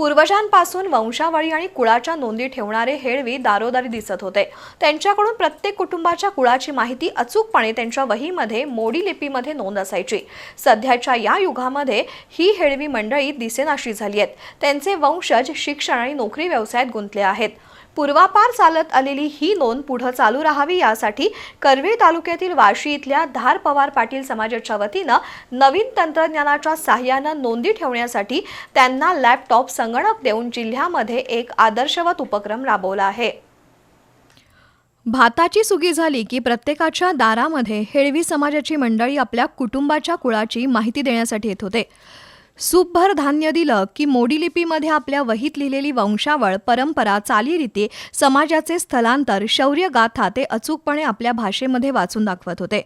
पूर्वजांपासून वंशावळी आणि कुळाच्या नोंदी ठेवणारे हेळवी दारोदारी दिसत होते. त्यांच्याकडून प्रत्येक कुटुंबाच्या कुळाची माहिती अचूकपणे त्यांच्या वहीमध्ये मोडी लिपीमध्ये नोंद असायची. सध्याच्या या युगामध्ये ही हेळवी मंडळी दिसेनाशी झाली आहेत. त्यांचे वंशज शिक्षण आणि नोकरी व्यवसायात गुंतले आहेत. पूर्वापार चालत आलेली ही नोंद पुढे चालू राहावी यासाठी करवीर तालुक्यातील वाशी इथल्या धार पवार पाटील समाजाच्या वतीनं नवीन तंत्रज्ञानाच्या सहाय्यानं नोंदी ठेवण्यासाठी त्यांना लॅपटॉप संगणक देऊन जिल्ह्यामध्ये एक आदर्शवत उपक्रम राबवला आहे. भाताची सुगी झाली की प्रत्येकाच्या दारामध्ये हेळवी समाजाची मंडळी आपल्या कुटुंबाच्या कुळाची माहिती देण्यासाठी येत होते. सूपभर धान्य दिलं की मोडी लिपीमध्ये आपल्या वहीत लिहिलेली वंशावळ परंपरा चालीरीती समाजाचे स्थलांतर शौर्य गाथा ते अचूकपणे आपल्या भाषेमध्ये वाचून दाखवत होते.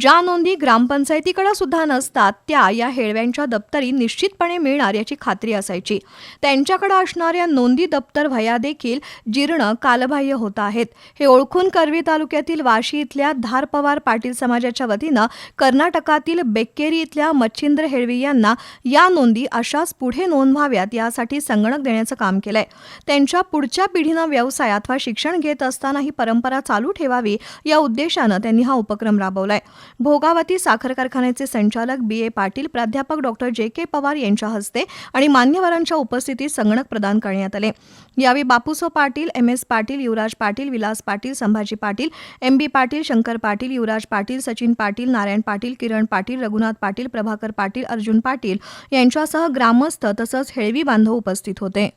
ज्या नोंदी ग्रामपंचायतीकडे सुद्धा नसतात त्या या हेळव्यांच्या दप्तरी निश्चितपणे मिळणार याची खात्री असायची. त्यांच्याकडे असणाऱ्या नोंदी दप्तर वया देखील जीर्ण कालबाह्य होत आहेत. हे ओळखून करवी तालुक्यातील वाशी इथल्या धार पवार पाटील समाजाच्या वतीनं कर्नाटकातील बेक्केरी इथल्या मच्छिंद्र हेळवी यांना या नोंदी अशाच पुढे नोंद व्हाव्यात यासाठी संगणक देण्याचं काम केलंय. त्यांच्या पुढच्या पिढीनं व्यवसाय अथवा शिक्षण घेत असताना ही परंपरा चालू ठेवावी या उद्देशानं त्यांनी हा उपक्रम राबवलाय. भोगावती साखर कारखान्याचे संचालक बी. ए. पाटील प्राध्यापक डॉक्टर जे. के. पवार यांच्या हस्ते आणि मान्यवरांच्या उपस्थितीत संगणक प्रदान करण्यात आले. यावेळी Bapuso Patil M. S. Patil Yuvraj Patil Vilas Patil Sambhaji Patil M. B. Patil Shankar Patil Yuvraj Patil Sachin Patil Narayan Patil Kiran Patil Raghunath Patil Prabhakar Patil Arjun Patil यांच्यासह ग्रामस्थ तसंच हेळवी बांधव उपस्थित होते.